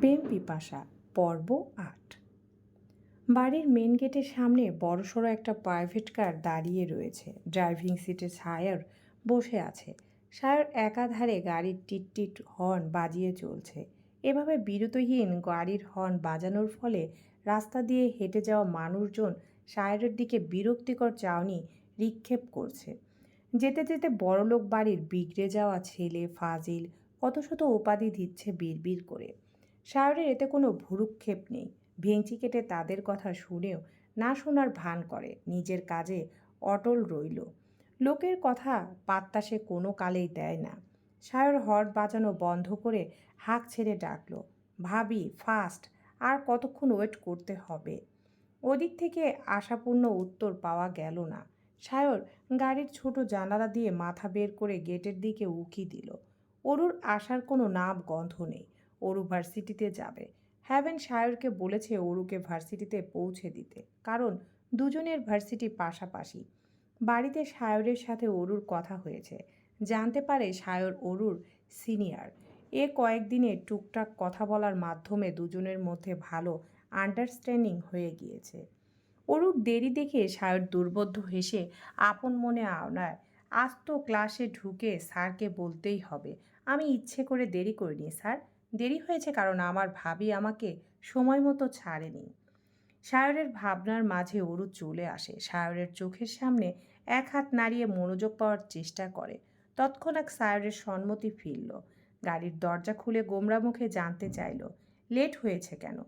প্রেম পিপাসা, পর্ব আট। বাড়ির মেন গেটের সামনে বড়সড় একটা প্রাইভেট কার দাঁড়িয়ে রয়েছে। ড্রাইভিং সিটে সায়র বসে আছে। সায়র একাধারে গাড়ির টিটটিট হর্ন বাজিয়ে চলছে। এভাবে বিরতহীন গাড়ির হর্ন বাজানোর ফলে রাস্তা দিয়ে হেঁটে যাওয়া মানুষজন সায়রের দিকে বিরক্তিকর চাউনি নিক্ষেপ করছে। যেতে যেতে বড়লোক বাড়ির বিগড়ে যাওয়া ছেলে, ফাজিল কত শত উপাধি দিচ্ছে বিড়বিড় করে। সায়রের এতে কোনো ভুরুক্ষেপ নেই। ভেঙচি কেটে তাদের কথা শুনেও না শোনার ভান করে। নিজের কাজে অটল রইল। লোকের কথা পাত্তা সে কোনো কালেই দেয় না। সায়র হর্ন বাজানো বন্ধ করে হাঁক ছেড়ে ডাকল, ভাবি, ফাস্ট, আর কতক্ষণ ওয়েট করতে হবে? ওদিক থেকে আশাপূর্ণ উত্তর পাওয়া গেল না। সায়র গাড়ির ছোট জানালা দিয়ে মাথা বের করে গেটের দিকে উকি দিল। অরুর আসার কোনো নাম গন্ধ নেই। অরু ভার্সিটিতে যাবে। হ্যাভেন সায়রকে বলেছে অরুকে ভার্সিটিতে পৌঁছে দিতে, কারণ দুজনের ভার্সিটি পাশাপাশি। বাড়িতে সায়রের সাথে অরুর কথা হয়েছে। জানতে পারে সায়র অরুর সিনিয়র। এ কয়েকদিনে টুকটাক কথা বলার মাধ্যমে দুজনের মধ্যে ভালো আন্ডারস্ট্যান্ডিং হয়ে গিয়েছে। অরুর দেরি দেখে সায়র দুর্বোধ্য হেসে আপন মনে আওনায় আজ তো ক্লাসে ঢুকে স্যারকে বলতেই হবে। আমি ইচ্ছে করে দেরি করিনি, স্যার। দেরি হয়েছে কারণ আমার ভাবি আমাকে সময় মতো ছাড়েনি। সায়রের ভাবনার মাঝে অরু চলে আসে। সায়রের চোখের সামনে এক হাত নাড়িয়ে মনোযোগ পাওয়ার চেষ্টা করে। তৎক্ষণাৎ সায়রের সম্মতি ফিরল। গাড়ির দরজা খুলে গোমরা মুখে জানতে চাইল, লেট হয়েছে কেন?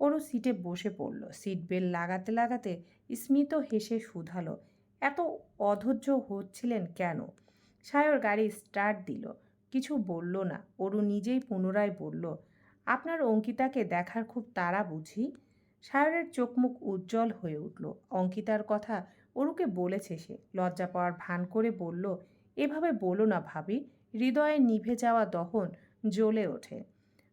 অরু সিটে বসে পড়ল। সিট বেল্ট লাগাতে লাগাতে স্মিত হেসে শুধালো, এত অধৈর্য হচ্ছিলেন কেন? সায়র গাড়ি স্টার্ট দিল। কিছু বলল না। অরু নিজেই পুনরায় বলল, আপনার অঙ্কিতাকে দেখার খুব তাড়া বুঝি? সায়রের চোখ মুখ উজ্জ্বল হয়ে উঠল। অঙ্কিতার কথা অরুকে বলেছে সে। লজ্জা পাওয়ার ভান করে বলল, এভাবে বলো না ভাবি, হৃদয়ে নিভে যাওয়া দহন জ্বলে ওঠে।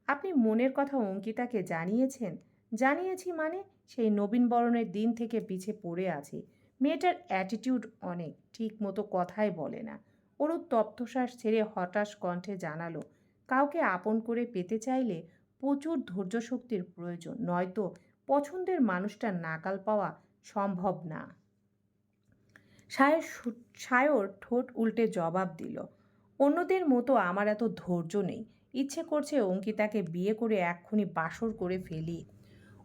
আপনি মনের কথা অঙ্কিতাকে জানিয়েছেন? জানিয়েছি মানে সেই নবীনবরণের দিন থেকে পিছে পড়ে আছি। মেয়েটার অ্যাটিটিউড অনেক ঠিক মতো কথাই বলে না। অরু তপ্তশ্বাস ছেড়ে হতাশ কণ্ঠে জানালো, কাউকে আপন করে পেতে চাইলে প্রচুর ধৈর্য শক্তির প্রয়োজন, নয়তো পছন্দের মানুষটা নাকাল পাওয়া সম্ভব না। সায়র সায়র ঠোঁট উল্টে জবাব দিল, অন্যদের মতো আমার এত ধৈর্য নেই, ইচ্ছে করছে অঙ্কিতাকে বিয়ে করে এক্ষুনি বাসর করে ফেলি।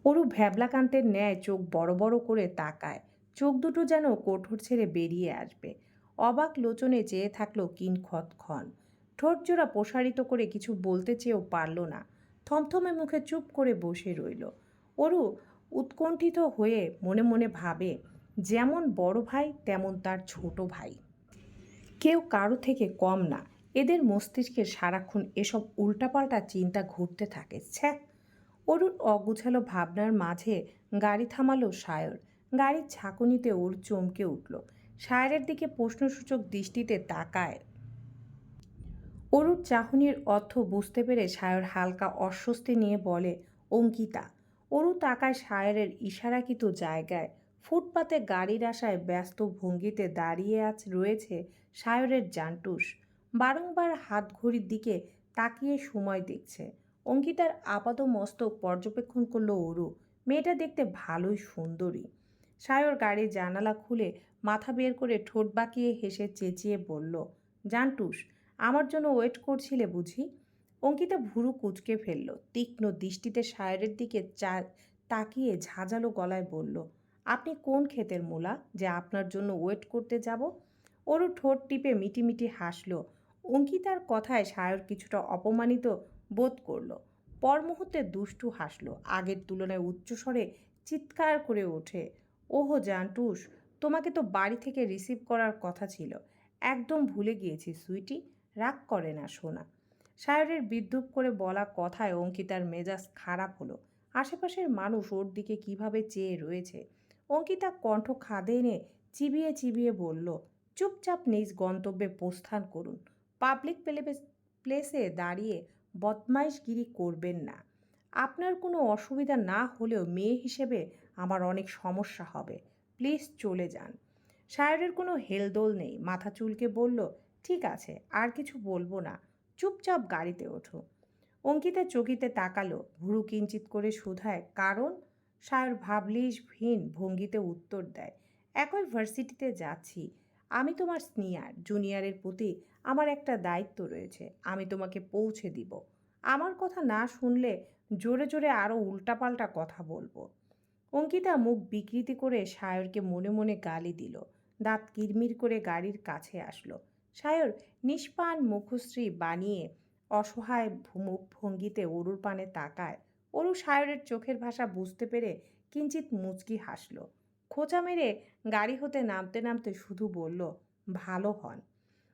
অরু ভ্যাবলাকান্তের ন্যায় চোখ বড় বড় করে তাকায়, চোখ দুটো যেন কোঠর ছেড়ে বেরিয়ে আসবে। অবাক লোচনে চেয়ে থাকল কিনক্ষণ ঠোঁট জোড়া প্রসারিত করে কিছু বলতে চেয়েও পারল না। থমথমে মুখে চুপ করে বসে রইল। অরু উৎকণ্ঠিত হয়ে মনে মনে ভাবে, যেমন বড় ভাই, তেমন তার ছোট ভাই। কেউ কারও থেকে কম না। এদের মস্তিষ্কে সারাক্ষণ এসব উল্টাপাল্টা চিন্তা ঘুরতে থাকে। ছ্যা! অরুর অগুছালো ভাবনার মাঝে গাড়ি থামালো সায়র। গাড়ির ঝাঁকুনিতে ওর চমকে উঠল। সায়রের দিকে প্রশ্নসূচক দৃষ্টিতে তাকায়। অরুর চাহনির অর্থ বুঝতে পেরে সায়র হালকা অস্বস্তি নিয়ে বলে, অঙ্কিতা। অরু তাকায় সায়রের ইশারাকৃত জায়গায়। ফুটপাতে গাড়ির আশায় ব্যস্ত ভঙ্গিতে দাঁড়িয়ে আছ, রয়েছে সায়রের জান্টুস। বারংবার হাত ঘড়ির দিকে তাকিয়ে সময় দেখছে। অঙ্কিতার আপাত মস্তক পর্যবেক্ষণ করল অরু মেয়েটা দেখতে ভালোই সুন্দরী। সায়র গাড়ির জানালা খুলে মাথা বের করে ঠোঁট বাঁকিয়ে হেসে চেঁচিয়ে বলল, জান্টুস, আমার জন্য ওয়েট করছিলে বুঝি? অঙ্কিতা ভুরু কুচকে ফেলল, তীক্ষ্ণ দৃষ্টিতে সায়রের দিকে চা, তাকিয়ে ঝাঁঝালো গলায় বলল, আপনি কোন ক্ষেতের মূলা যে আপনার জন্য ওয়েট করতে যাব? ওরও ঠোঁট টিপে মিটিমিটি হাসল, অঙ্কিতার কথায় সায়র কিছুটা অপমানিত বোধ করল, পর মুহূর্তে দুষ্টু হাসলো, আগের তুলনায় উচ্চস্বরে চিৎকার করে ওঠে, ওহো জান্টুস তোমাকে তো বাড়ি থেকে রিসিভ করার কথা ছিল। একদম ভুলে গিয়েছি, সুইটি। রাগ করে না, সোনা। সায়রের বিদ্রুপ করে বলা কথায় অঙ্কিতার মেজাজ খারাপ হলো। আশেপাশের মানুষ ওর দিকে কীভাবে চেয়ে রয়েছে? অঙ্কিতা কণ্ঠ খাদে এনে চিবিয়ে চিবিয়ে বলল, চুপচাপ নিজ গন্তব্যে প্রস্থান করুন। পাবলিক প্লেসে দাঁড়িয়ে বদমাইশগিরি করবেন না। আপনার কোনো অসুবিধা না হলেও মেয়ে হিসেবে আমার অনেক সমস্যা হবে। প্লিজ চলে যান। সায়রের কোনো হেলদোল নেই। মাথা চুলকে বলল, ঠিক আছে, আর কিছু বলব না। চুপচাপ গাড়িতে ওঠো। অঙ্কিতা চকিতে তাকালো, ভুরু কিঞ্চিত করে শুধায়। কারণ? সায়র ভাবলিশহীন ভঙ্গিতে উত্তর দেয়, একই ভার্সিটিতে যাচ্ছি। আমি তোমার সিনিয়র। জুনিয়রের প্রতি আমার একটা দায়িত্ব রয়েছে। আমি তোমাকে পৌঁছে দিব। আমার কথা না শুনলে জোরে জোরে আরও উল্টাপাল্টা কথা বলব। অঙ্কিতা মুখ বিকৃতি করে সায়রকে মনে মনে গালি দিল। দাঁত কিরমির করে গাড়ির কাছে আসলো। সায়র নিষ্পান মুখশ্রী বানিয়ে অসহায় মুখ ভঙ্গিতে অরুর পানে তাকায়। অরু সায়রের চোখের ভাষা বুঝতে পেরে কিঞ্চিত মুচকি হাসল। খোঁচা মেরে গাড়ি হতে নামতে নামতে শুধু বলল, ভালো হন।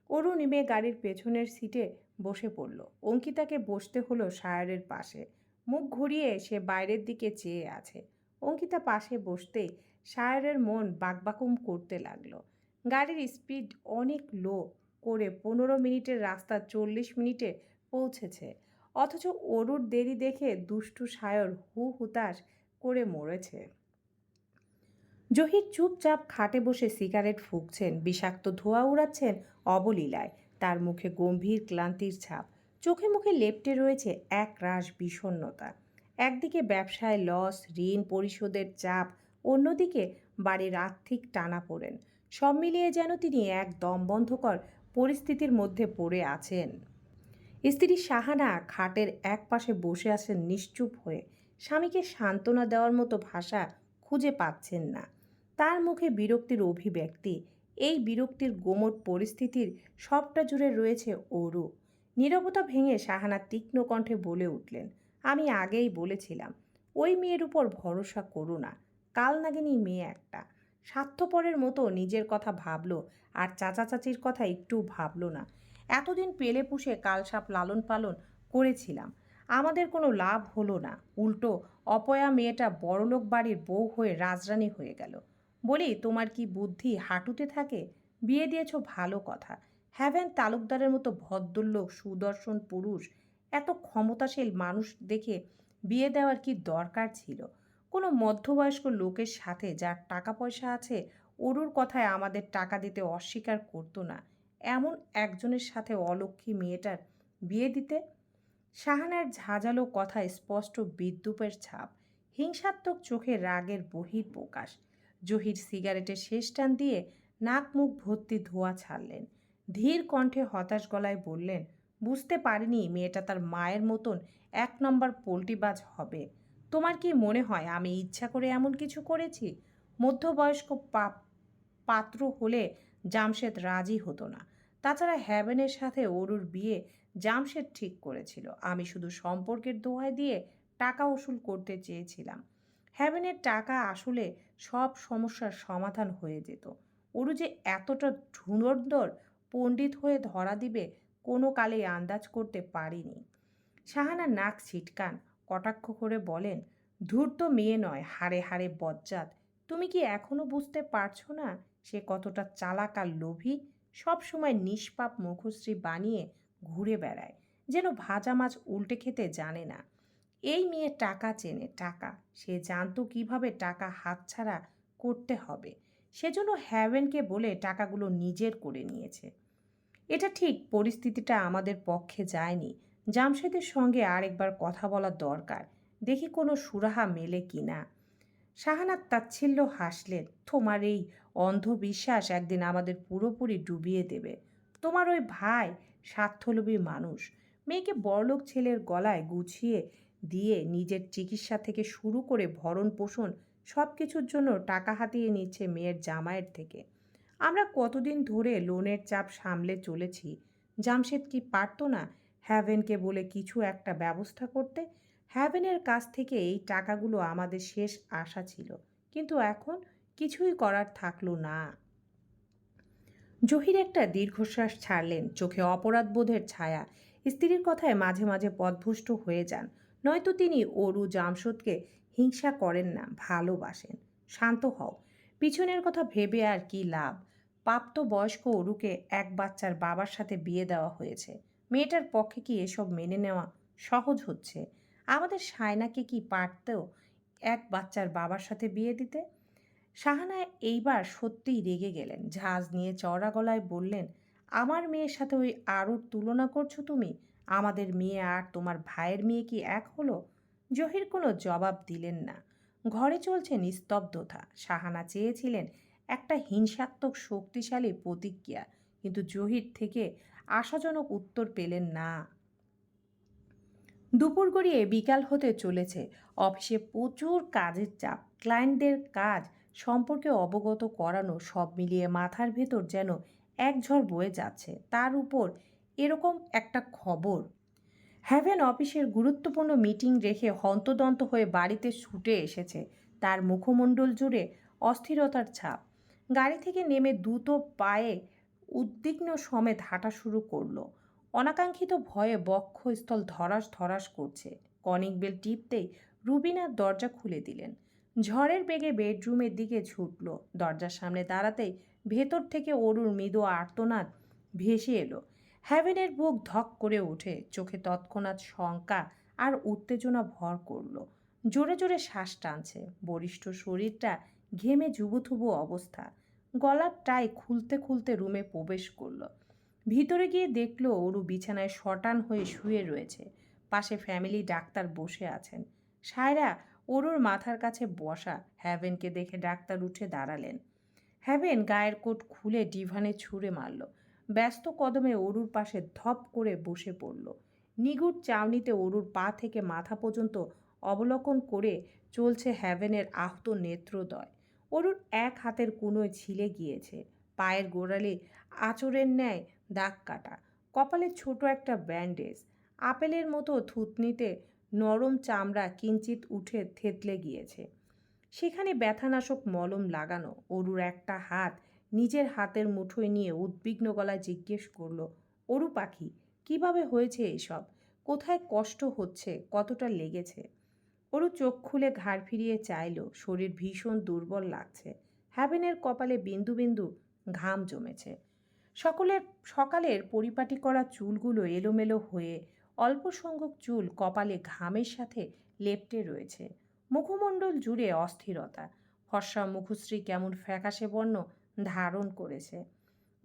অরু নেমে গাড়ির পেছনের সিটে বসে পড়ল। অঙ্কিতাকে বসতে হলো সায়রের পাশে। মুখ ঘুরিয়ে সে বাইরের দিকে চেয়ে আছে। অঙ্কিতা পাশে বসতে সায়রের মন বাকবাকুম করতে লাগল। গাড়ির স্পিড অনেক লো, করে পনেরো মিনিটের রাস্তা চল্লিশ মিনিটে পৌঁছেছে। অথচ অরুর দেরি দেখে দুষ্টু সায়র হু হুতাশ করে মরেছে। জহির চুপচাপ খাটে বসে সিগারেট ফুঁকছেন, বিষাক্ত ধোঁয়া উড়াচ্ছেন অবলীলায়, তার মুখে গম্ভীর ক্লান্তির ছাপ। চোখে মুখে লেপ্টে রয়েছে এক রাশ বিষণ্ণতা। একদিকে ব্যবসায় লস ঋণ পরিশোধের চাপ, অন্যদিকে বাড়ির আর্থিক টানা পড়েন সব মিলিয়ে যেন তিনি এক দমবন্ধকর পরিস্থিতির মধ্যে পড়ে আছেন। স্ত্রী শাহানা খাটের এক পাশে বসে আছেন নিশ্চুপ হয়ে। স্বামীকে সান্ত্বনা দেওয়ার মতো ভাষা খুঁজে পাচ্ছেন না। তার মুখে বিরক্তির অভিব্যক্তি, এই বিরক্তির গোমট পরিস্থিতির সবটা জুড়ে রয়েছে ওরু নীরবতা ভেঙে শাহানা তীক্ষ্ণ কণ্ঠে বলে উঠলেন আমি আগেই বলেছিলাম, ওই মেয়ের উপর ভরসা করো না। কাল নাগিনী মেয়ে একটা। স্বার্থপরের মতো নিজের কথা ভাবলো আর চাচা চাচির কথা একটু ভাবলো না। এতদিন পেলে পুষে কালসাপ লালন পালন করেছিলাম। আমাদের কোনো লাভ হলো না। উল্টো, অপয়া মেয়েটা বড়লোক বাড়ির বউ হয়ে রাজরানী হয়ে গেল। বলি, তোমার কি বুদ্ধি হাঁটুতে থাকে? বিয়ে দিয়েছ ভালো কথা। হ্যাভেন তালুকদারের মতো ভদ্রলোক, সুদর্শন পুরুষ এত ক্ষমতাশীল মানুষ দেখে বিয়ে দেওয়ার কি দরকার ছিল? কোনো মধ্যবয়স্ক লোকের সাথে যার টাকা পয়সা আছে, অরুর কথায় আমাদের টাকা দিতে অস্বীকার করতো না। এমন একজনের সাথে অলক্ষী মেয়েটার বিয়ে দিতে? শাহানার ঝাঁঝালো কথায় স্পষ্ট বিদ্যুপের ছাপ, হিংসাত্মক চোখে রাগের বহির প্রকাশ। জহির সিগারেটের শেষ টান দিয়ে নাক মুখ ভর্তি ধোয়া ছাড়লেন। ধীর কণ্ঠে হতাশ গলায় বললেন বুঝতে পারিনি মেয়েটা তার মায়ের মতন এক নম্বর পোল্টিবাজ হবে। তোমার কি মনে হয় আমি ইচ্ছা করে এমন কিছু করেছি? মধ্যবয়স্ক পাপ পাত্র হলে জামশেদ রাজি হতো না। তাছাড়া হ্যাভেনের সাথে অরুর বিয়ে জামশেদ ঠিক করেছিল। আমি শুধু সম্পর্কের দোহায় দিয়ে টাকা উসুল করতে চেয়েছিলাম। হ্যাভেনের টাকা আসলে সব সমস্যার সমাধান হয়ে যেত। অরু যে এতটা ধুনন্দর পণ্ডিত হয়ে ধরা দিবে কোনো কালেই আন্দাজ করতে পারিনি। শাহানা নাক ছিটকান। কটাক্ষ করে বলেন ধূর্ত মেয়ে নয়, হাড়ে হাড়ে বজ্জাত। তুমি কি এখনও বুঝতে পারছ না সে কতটা চালাক আর লোভী? সবসময় নিষ্পাপ মুখশ্রী বানিয়ে ঘুরে বেড়ায়, যেন ভাজা মাছ উল্টে খেতে জানে না। এই মেয়ে টাকা চেনে, টাকা। সে জানতো কীভাবে টাকা হাতছাড়া করতে হবে। সেজন্য হ্যাভেনকে বলে টাকাগুলো নিজের করে নিয়েছে। এটা ঠিক পরিস্থিতিটা আমাদের পক্ষে যায়নি। জামশেদের সঙ্গে আরেকবার কথা বলা দরকার। দেখি কোনো সুরাহা মেলে কি না। শাহানাত তাচ্ছিল্য হাসলেন, তোমার এই অন্ধবিশ্বাস একদিন আমাদের পুরোপুরি ডুবিয়ে দেবে। তোমার ওই ভাই স্বার্থলোভী মানুষ। মেয়েকে বড়লোক ছেলের গলায় গুছিয়ে দিয়ে নিজের চিকিৎসা থেকে শুরু করে ভরণ পোষণ সব কিছুর জন্য টাকা হাতিয়ে নিচ্ছে মেয়ের জামাইয়ের থেকে। আমরা কতদিন ধরে লোনের চাপ সামলে চলেছি? জামশেদ কি পারতো না হ্যাভেনকে বলে কিছু একটা ব্যবস্থা করতে? হ্যাভেনের কাছ থেকে এই টাকাগুলো আমাদের শেষ আশা ছিল, কিন্তু এখন কিছুই করার থাকল না। জহির একটা দীর্ঘশ্বাস ছাড়লেন, চোখে অপরাধবোধের ছায়া। স্ত্রীর কথায় মাঝে মাঝে পদভুষ্ট হয়ে যান। নয়তো তিনি অরু জামশোদকে হিংসা করেন না, ভালোবাসেন। শান্ত হও, পিছনের কথা ভেবে আর কি লাভ? প্রাপ্ত বয়স্ক অরুকে এক বাচ্চার বাবার সাথে বিয়ে দেওয়া হয়েছে। মেয়েটার পক্ষে কি এসব মেনে নেওয়া সহজ হচ্ছে? আমাদের সায়নাকে কি পারতেও এক বাচ্চার বাবার সাথে বিয়ে দিতে? শাহানা এইবার সত্যিই রেগে গেলেন। ঝাঁজ নিয়ে চড়া গলায় বললেন, আমার মেয়ের সাথে ওই আরুর তুলনা করছ তুমি? আমাদের মেয়ে আর তোমার ভাইয়ের মেয়ে কি এক হলো? জহির কোনো জবাব দিলেন না। ঘরে চলছে নিস্তব্ধতা। সাহানা চেয়েছিলেন একটা হিংসাত্মক শক্তিশালী প্রতিক্রিয়া। কিন্তু জহির থেকে আশাজনক উত্তর পেলেন না। দুপুর গড়িয়ে বিকাল হতে চলেছে। অফিসে প্রচুর কাজের চাপ। ক্লায়েন্টদের কাজ সম্পর্কে অবগত করানো সব মিলিয়ে মাথার ভেতর যেন এক ঝড় বয়ে যাচ্ছে। তার উপর এরকম একটা খবর। হ্যাভেন অফিসের গুরুত্বপূর্ণ মিটিং রেখে হন্তদন্ত হয়ে বাড়িতে ছুটে এসেছে। তার মুখমণ্ডল জুড়ে অস্থিরতার ছাপ। গাড়ি থেকে নেমে দ্রুত পায়ে উদ্বিগ্ন সমেত হাঁটা শুরু করল। অনাকাঙ্ক্ষিত ভয়ে বক্ষস্থল ধরাস ধরাস করছে। কনিক বেল টিপতেই রুবিনার দরজা খুলে দিলেন। ঝড়ের বেগে বেডরুমের দিকে ছুটল। দরজার সামনে দাঁড়াতেই ভেতর থেকে অরুর মৃদু আর্তনাদ ভেসে এলো। হ্যাভেনের বুক ধক করে ওঠে। চোখে তৎক্ষণাৎ শঙ্কা আর উত্তেজনা ভর করল। জোরে জোরে শ্বাস টানছে। বরিষ্ঠ শরীরটা ঘেমে জুবুথুবু অবস্থা। গলার টাই খুলতে খুলতে রুমে প্রবেশ করল। ভিতরে গিয়ে দেখল অরু বিছানায় শটান হয়ে শুয়ে রয়েছে। পাশে ফ্যামিলি ডাক্তার বসে আছেন। সায়রা, অরুর মাথার কাছে বসা। হ্যাভেনকে দেখে ডাক্তার উঠে দাঁড়ালেন। হ্যাভেন গায়ের কোট খুলে ডিভানে ছুঁড়ে মারল। ব্যস্ত কদমে অরুর পাশে ধপ করে বসে পড়ল। নিগুড় চাউনিতে অরুর পা থেকে মাথা পর্যন্ত অবলোকন করে চলছে হ্যাভেনের আহত নেত্রদয়। অরুর এক হাতের কুনোয় ছিলে গিয়েছে। পায়ের গোড়ালে আচরের ন্যায় দাগ কাটা। কপালে ছোট একটা ব্যান্ডেজ। আপেলের মতো থুতনিতে নরম চামড়া কিঞ্চিত উঠে থেতলে গিয়েছে। সেখানে ব্যথানাশক মলম লাগানো অরুর একটা হাত নিজের হাতের মুঠোয় নিয়ে উদ্বিগ্ন গলায় জিজ্ঞেস করল, অরু পাখি, কীভাবে হয়েছে এসব? কোথায় কষ্ট হচ্ছে? কতটা লেগেছে? অরু চোখ খুলে ঘাড় ফিরিয়ে চাইল, শরীর ভীষণ দুর্বল লাগছে। হ্যাভেনের কপালে বিন্দু বিন্দু ঘাম জমেছে। সকলের, সকালের পরিপাটি করা চুলগুলো এলোমেলো হয়ে অল্প সংখ্যক চুল কপালে ঘামের সাথে লেপটে রয়েছে। মুখমণ্ডল জুড়ে অস্থিরতা। ফর্সা মুখশ্রী কেমন ফ্যাকাশে বর্ণ ধারণ করেছে।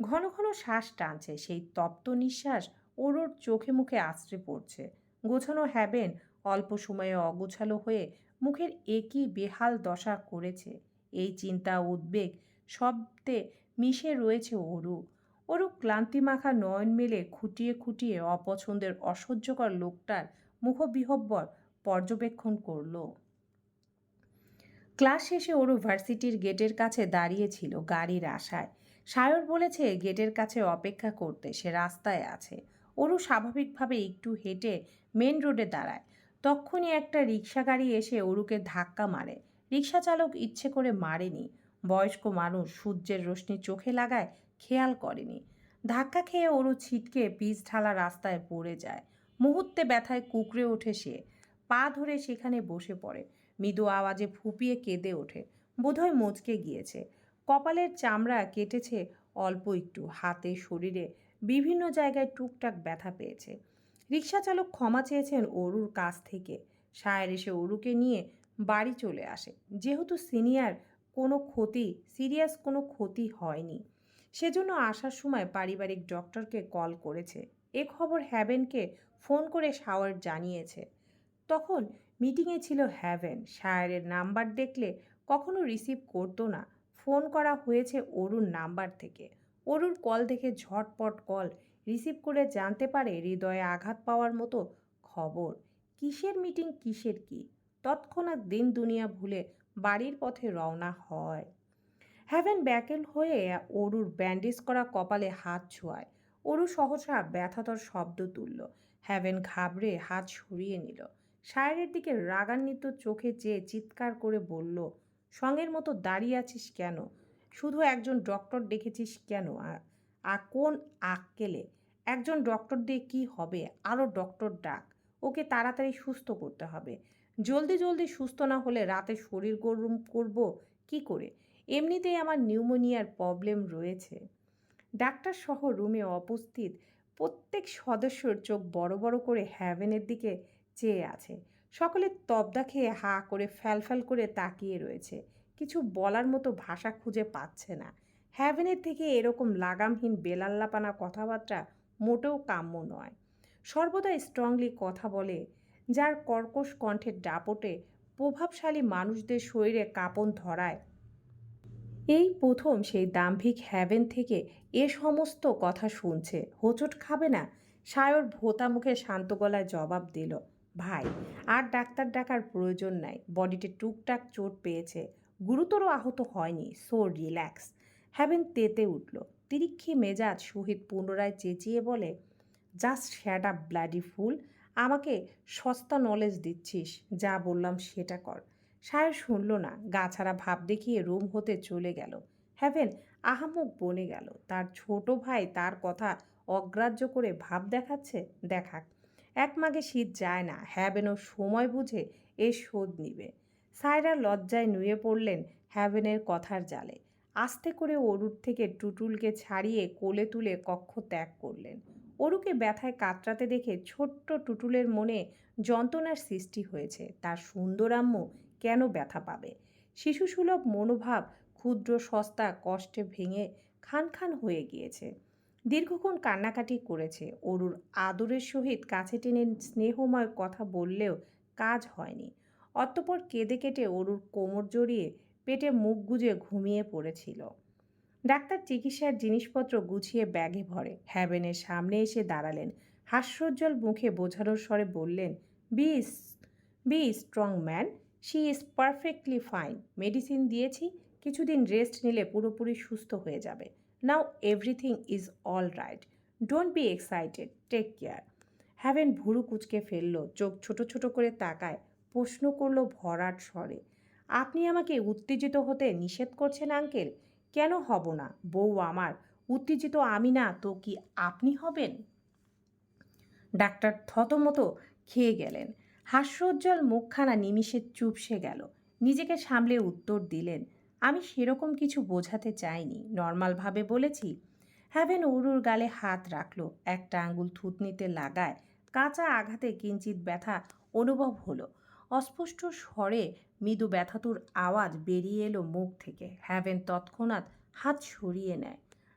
ঘন ঘন শ্বাস টানছে, সেই তপ্ত নিঃশ্বাস ওর চোখে মুখে আশ্রে পড়ছে। গোছানো হ্যাবেন অল্প সময়ে অগোছালো হয়ে মুখের একই বেহাল দশা করেছে। এই চিন্তা, উদ্বেগ শব্দে মিশে রয়েছে অরু। অরু ক্লান্তিমাখা নয়ন মেলে খুঁটিয়ে খুঁটিয়ে অপছন্দের অসহ্যকর লোকটার মুখবিহব্বর পর্যবেক্ষণ করল। ক্লাস শেষে ওরু ভার্সিটির গেটের কাছে দাঁড়িয়েছিল গাড়ির আশায়। সায়র বলেছে, গেটের কাছে অপেক্ষা করতে সে রাস্তায় আছে। ওরু স্বাভাবিকভাবে একটু হেঁটে মেন রোডে দাঁড়ায়। তক্ষুনি একটা রিক্সা গাড়ি এসে অরুকে ধাক্কা মারে। রিক্সা চালক ইচ্ছে করে মারেনি। বয়স্ক মানুষ সূর্যের রশ্মি চোখে লাগায়, খেয়াল করেনি। ধাক্কা খেয়ে ওরু ছিটকে পিচ ঢালা রাস্তায় পড়ে যায়। মুহূর্তে ব্যথায় কুকড়ে ওঠে সে। পা ধরে সেখানে বসে পড়ে। মৃদু আওয়াজে ফুপিয়ে কেঁদে ওঠে। বোধহয় মচকে গিয়েছে। কপালের চামড়া কেটেছে অল্প একটু। হাতে, শরীরে বিভিন্ন জায়গায় টুকটাক ব্যথা পেয়েছে। রিক্সা চালক ক্ষমা চেয়েছেন অরুর কাছ থেকে। সায়ের এসে অরুকে নিয়ে বাড়ি চলে আসে। যেহেতু সিনিয়র, কোনো ক্ষতি, সিরিয়াস কোনো ক্ষতি হয়নি। সেজন্য আসার সময় পারিবারিক ডক্টরকে কল করেছে। এ খবর হ্যাভেনকে ফোন করে শাওয়ার জানিয়েছে। তখন মিটিংয়ে ছিল হ্যাভেন। শায়ারের নাম্বার দেখলে কখনো রিসিভ করতো না। ফোন করা হয়েছে অরুর নাম্বার থেকে। অরুর কল দেখে ঝটপট কল রিসিভ করে জানতে পারে হৃদয়ে আঘাত পাওয়ার মতো খবর। কিসের মিটিং, কিসের কি? তৎক্ষণাৎ দিন দুনিয়া ভুলে বাড়ির পথে রওনা হয়। হ্যাভেন ব্যাকেল হয়ে অরুর ব্যান্ডেজ করা কপালে হাত ছোঁয়ায়। অরু সহসা ব্যথাতর শব্দ তুলল। হ্যাভেন ঘাবড়ে হাত সরিয়ে নিল। সায়রের দিকে রাগান্বিত চোখে চেয়ে চিৎকার করে বলল, সঙ্গের মতো দাঁড়িয়ে আছিস কেন? শুধু একজন ডক্টর ডেকেছিস কেন? আর কোন আক্কেলে? একজন ডক্টর দিয়ে কি হবে? আরও ডক্টর ডাক। ওকে তাড়াতাড়ি সুস্থ করতে হবে। জলদি জলদি সুস্থ না হলে রাতে শরীর গরম করব কি করে? এমনিতেই আমার নিউমোনিয়ার প্রবলেম রয়েছে। ডাক্তার সহ রুমে উপস্থিত প্রত্যেক সদস্যর চোখ বড় বড় করে হ্যাভেনের দিকে চেয়ে আছে। সকলে তবদা খেয়ে হা করে ফ্যালফ্যাল করে তাকিয়ে রয়েছে। কিছু বলার মতো ভাষা খুঁজে পাচ্ছে না। হ্যাভেনের থেকে এরকম লাগামহীন বেলাল্লাপানা কথাবার্তা মোটেও কাম্য নয়। সর্বদা স্ট্রংলি কথা বলে, যার কর্কশ কণ্ঠের দাপটে প্রভাবশালী মানুষদের শরীরে কাঁপন ধরায়। এই প্রথম সেই দাম্ভিক হ্যাভেন থেকে এ সমস্ত কথা শুনছে। হোঁচট খাবে না, সায়র ভোতা মুখে শান্ত গলায় জবাব দিল, ভাই, আর ডাক্তার ডাকার প্রয়োজন নাই। বডিতে টুকটাক চোট পেয়েছে। গুরুতর আহত হয়নি সো রিল্যাক্স হ্যাভেন তেতে উঠল। তিরিক্ষি মেজাজ শহীদ পুনরায় চেঁচিয়ে বলে, just shut up bloody fool, আমাকে সস্তা নলেজ দিচ্ছিস, যা বললাম সেটা কর। সায়র শুনল না গাছাড়া ভাব দেখিয়ে রুম হতে চলে গেল। হ্যাভেন আহামক বনে গেল। তার ছোট ভাই তার কথা অগ্রাহ্য করে ভাব দেখাচ্ছে, দেখাক। এক মাগে শীত যায় না, হ্যাভেনও সময় বুঝে এ শোধ নিবে। সায়রা লজ্জায় নুয়ে পড়লেন হ্যাভেনের কথার জালে। আস্তে করে অরুর থেকে টুটুলকে ছাড়িয়ে কোলে তুলে কক্ষ ত্যাগ করলেন। অরুকে ব্যথায় কাতরাতে দেখে ছোট্ট টুটুলের মনে যন্ত্রণার সৃষ্টি হয়েছে। তার সুন্দরাম্য কেন ব্যথা পাবে? শিশুসুলভ মনোভাব ক্ষুদ্র সস্তা কষ্টে ভেঙে খান খান হয়ে গিয়েছে। দীর্ঘক্ষণ কান্নাকাটি করেছে। অরুর আদরের সহিত কাছে টেনে স্নেহময় কথা বললেও কাজ হয়নি। অতঃপর কেঁদে কেটে অরুর কোমর জড়িয়ে পেটে মুখ গুজে ঘুমিয়ে পড়েছিল। ডাক্তার চিকিৎসার জিনিসপত্র গুছিয়ে ব্যাগে ভরে হ্যাভেনের সামনে এসে দাঁড়ালেন। হাস্যোজ্জ্বল মুখে বোঝানোর স্বরে বললেন, be be strong man, she is perfectly fine. Medicine দিয়েছি, কিছুদিন রেস্ট নিলে পুরোপুরি সুস্থ হয়ে যাবে। Now everything is all right. Don't be excited, take care. Haven ভুরু কুচকে ফেলল, চোখ ছোট ছোট করে তাকায়, প্রশ্ন করল ভরাট স্বরে। আপনি আমাকে উত্তেজিত হতে নিষেধ করছেন, আঙ্কেল। কেন হব না? বউ আমার, উত্তেজিত আমি না, তো কি আপনি হবেন? ডাক্তার থতমতো খেয়ে গেলেন। হাস্যোজ্জ্বল মুখখানা নিমিষে চুপসে গেল। নিজেকে সামলে উত্তর দিলেন, আমি সেরকম কিছু বোঝাতে চাইনি। নর্মালভাবে বলেছি। হ্যাভেন উরুর গালে হাত রাখল, একটা আঙ্গুল থুতনিতে লাগায়, কাঁচা আঘাতে কিঞ্চিত ব্যথা অনুভব হলো। অস্পষ্ট স্বরে মৃদু ব্যথাতুর আওয়াজ বেরিয়ে এলো মুখ থেকে। হ্যাভেন তৎক্ষণাৎ হাত সরিয়ে নেয়।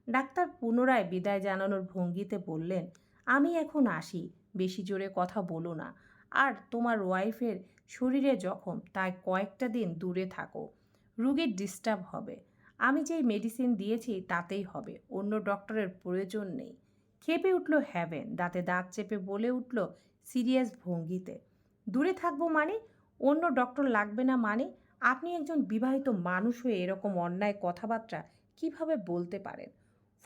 ডাক্তার পুনরায় বিদায় জানানোর ভঙ্গিতে বললেন, আমি এখন আসি, বেশি জোরে কথা বলো না। আর তোমার ওয়াইফের শরীরে জখম, তাই কয়েকটা দিন দূরে থাকো। রুগীর ডিস্টার্ব হবে। আমি যেই মেডিসিন দিয়েছি, তাতেই হবে, অন্য ডক্টরের প্রয়োজন নেই। খেপে উঠল হ্যাভেন, দাঁতে দাঁত চেপে বলে উঠল সিরিয়াস ভঙ্গিতে। দূরে থাকব মানে? অন্য ডক্টর লাগবে না মানে? আপনি একজন বিবাহিত মানুষ হয়ে এরকম অন্যায় কথাবার্তা কীভাবে বলতে পারেন?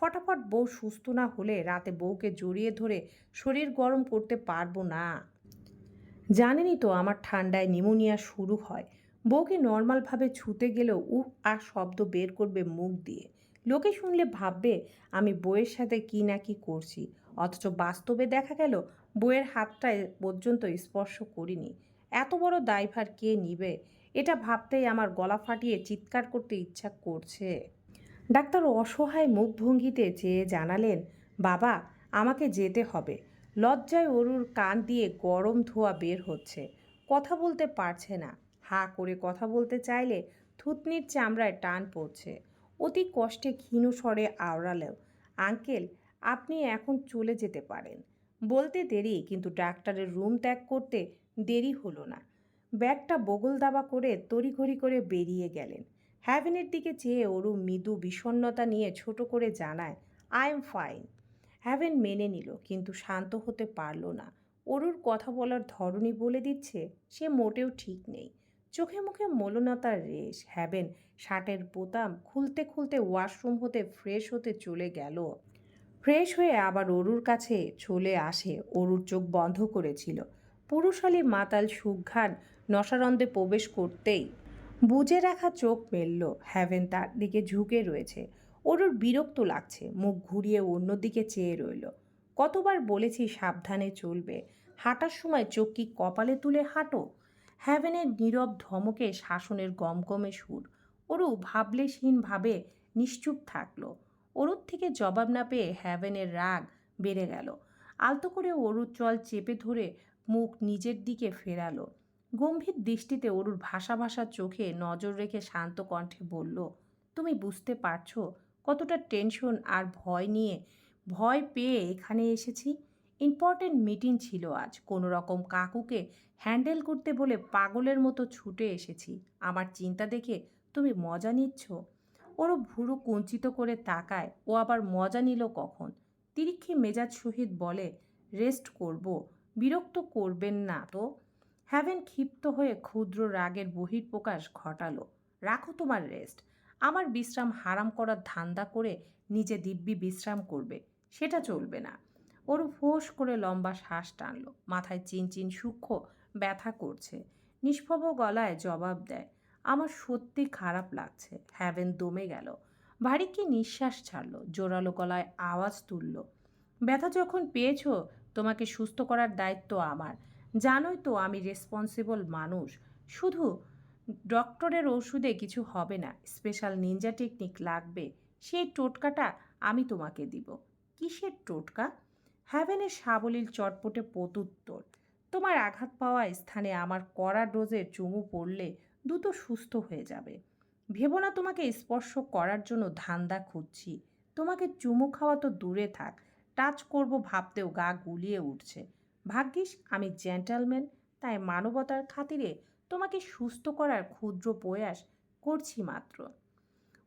ফটাফট বউ সুস্থ না হলে রাতে বউকে জড়িয়ে ধরে শরীর গরম করতে পারব না। জানেনই তো আমার ঠান্ডায় নিমোনিয়া শুরু হয়। বউকে নর্মালভাবে ছুতে গেলেও উহ, আর শব্দ বের করবে মুখ দিয়ে। লোকে শুনলে ভাববে, আমি বইয়ের সাথে কি না কি করছি? অথচ বাস্তবে দেখা গেল বইয়ের হাতটায় পর্যন্ত স্পর্শ করিনি। এত বড় দায়ভার কে নিবে? এটা ভাবতেই আমার গলা ফাটিয়ে চিৎকার করতে ইচ্ছা করছে। ডাক্তার অসহায় মুখভঙ্গিতে চেয়ে জানালেন, বাবা, আমাকে যেতে হবে। লজ্জায় অরুর কান দিয়ে গরম ধোয়া বের হচ্ছে। কথা বলতে পারছে না। হা করে কথা বলতে চাইলে থুতনির চামড়ায় টান পড়ছে। অতি কষ্টে ক্ষীণ স্বরে আওড়ালেও, আঙ্কেল, আপনি এখন চলে যেতে পারেন। বলতে দেরি, কিন্তু ডাক্তারের রুম ত্যাগ করতে দেরি হলো না। ব্যাগটা বগল দাবা করে তড়িঘড়ি করে বেরিয়ে গেলেন। হ্যাভেনের দিকে চেয়ে ওরু মৃদু বিষণ্ণতা নিয়ে ছোট করে জানায়, আই এম ফাইন। হ্যাভেন মেনে নিল, কিন্তু শান্ত হতে পারল না। অরুর কথা বলার ধরনই বলে দিচ্ছে, সে মোটেও ঠিক নেই। চোখে মুখে মলনতার রেশ। হ্যাভেন শার্টের বোতাম খুলতে খুলতে ওয়াশরুম হতে ফ্রেশ হতে চলে গেল। ফ্রেশ হয়ে আবার অরুর কাছে চলে আসে। অরুর চোখ বন্ধ করেছিল। পুরুষালী মাতাল সুঘ্রাণ নশারন্দে প্রবেশ করতেই বুঝে রাখা চোখ মেলল হ্যাভেন তার দিকে ঝুঁকে রয়েছে। অরুর বিরক্ত লাগছে, মুখ ঘুরিয়ে অন্যদিকে চেয়ে রইল। কতবার বলেছি সাবধানে চলবে, হাঁটার সময় চোখ কি কপালে তুলে হাঁটো? হ্যাভেনের নীরব ধমকে শাসনের গমগমে সুর। অরু ভাবলেশহীনভাবে নিশ্চুপ থাকল। অরুর থেকে জবাব না পেয়ে হ্যাভেনের রাগ বেড়ে গেল। আলতো করে অরুর চল চেপে ধরে মুখ নিজের দিকে ফেরালো। গম্ভীর দৃষ্টিতে অরুর ভাষা ভাষা চোখে নজর রেখে শান্ত কণ্ঠে বলল, তুমি বুঝতে পারছ কতটা টেনশন আর ভয় নিয়ে ভয় পেয়ে এখানে এসেছি? ইম্পর্টেন্ট মিটিং ছিল আজ। কোনো রকম কাকুকে হ্যান্ডেল করতে বলে পাগলের মতো ছুটে এসেছি। আমার চিন্তা দেখে তুমি মজা নিচ্ছ? ওরও ভুরু কুঞ্চিত করে তাকায়, ও আবার মজা নিল কখন? তিরিক্ষি মেজাজ সহিত বলে, রেস্ট করব, বিরক্ত করবেন না তো? হ্যাভেন ক্ষিপ্ত হয়ে ক্ষুদ্র রাগের বহির্প্রকাশ ঘটালো, রাখো তোমার রেস্ট, আমার বিশ্রাম হারাম করার ধান্দা করে নিজে দিব্যি বিশ্রাম করবে, সেটা চলবে না। ওর ফোঁস করে লম্বা শ্বাস টানলো, মাথায় চিনচিন সূক্ষ্ম ব্যথা করছে নিষ্পভ গলায় জবাব দেয় আমার সত্যি খারাপ লাগছে। হ্যাভেন দমে গেল। ভারী কি নিঃশ্বাস ছাড়লো, জোরালো গলায় আওয়াজ তুলল। ব্যথা যখন পেয়েছ, তোমাকে সুস্থ করার দায়িত্ব আমার। জানোই তো আমি রেসপন্সিবল মানুষ। শুধু ডক্টরের ওষুধে কিছু হবে না স্পেশাল নিনজা টেকনিক লাগবে। সেই টোটকাটা আমি তোমাকে দিব। কিসের টোটকা? হ্যাভেনের সাবলীল চটপটে পতুত্তর তোমার আঘাত পাওয়া স্থানে আমার কড়া ডোজের চুমু পড়লে দ্রুত সুস্থ হয়ে যাবে। ভেবো না তোমাকে স্পর্শ করার জন্য ধান্দা খুঁজছি। তোমাকে চুমু খাওয়া তো দূরে থাক। টাচ করব ভাবতেও গা গুলিয়ে উঠছে। ভাগ্যিস আমি জেন্টালম্যান তাই মানবতার খাতিরে তোমাকে সুস্থ করার ক্ষুদ্র প্রয়াস করছি মাত্র।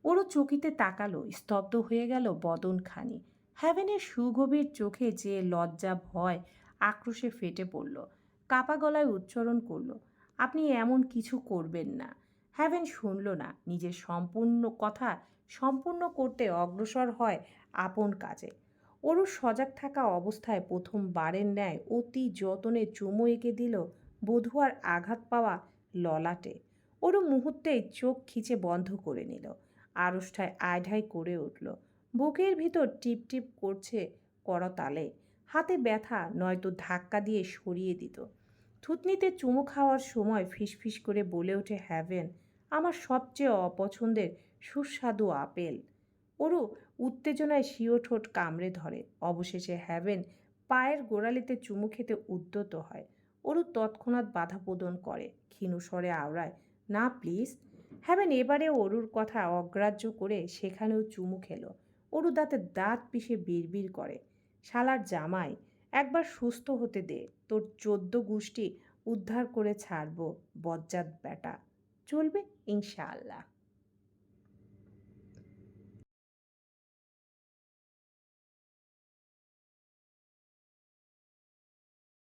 ওরও চকিতে তাকালো, স্তব্ধ হয়ে গেল বদনখানি। হ্যাভেনের সুগভীর চোখে যে লজ্জা ভয় আক্রোশে ফেটে পড়ল। কাপা গলায় উচ্চারণ করল আপনি এমন কিছু করবেন না। হ্যাভেন শুনল না, নিজের সম্পূর্ণ কথা সম্পূর্ণ করতে অগ্রসর হয় আপন কাজে। ওরও সজাগ থাকা অবস্থায় প্রথম বারের ন্যায় অতি যতনে চুমু এঁকে দিল বধুয়ার আঘাত পাওয়া ললাটে। ওরও মুহূর্তেই চোখ খিচে বন্ধ করে নিল, আড়ষ্টায় আয়ঢাই করে উঠল। বুকের ভিতর টিপ টিপ করছে করতালে, হাতে ব্যথা নয়তো ধাক্কা দিয়ে সরিয়ে দিত। থুতনিতে চুমু খাওয়ার সময় ফিসফিস করে বলে ওঠে, হ্যাভেন, আমার সবচেয়ে অপছন্দের সুস্বাদু আপেল। ওরু উত্তেজনায় শিও ঠোঁট কামড়ে ধরে। অবশেষে হ্যাভেন পায়ের গোড়ালিতে চুমু খেতে উদ্যত হয়। ওরু তৎক্ষণাৎ বাধা প্রদান করে। ক্ষীণস্বরে আওড়ায়, না, প্লিজ। হ্যাভেন এবারে অরুর কথা অগ্রাহ্য করে সেখানেও চুমু খেলো। অরু দাঁতে দাঁত পিষে বিড়বিড় করে। শালার জামাই একবার সুস্থ হতে দে তোর চোদ্দ গোষ্ঠী উদ্ধার করে ছাড়বো বজ্জাত বেটা চলবে ইনশাআল্লাহ।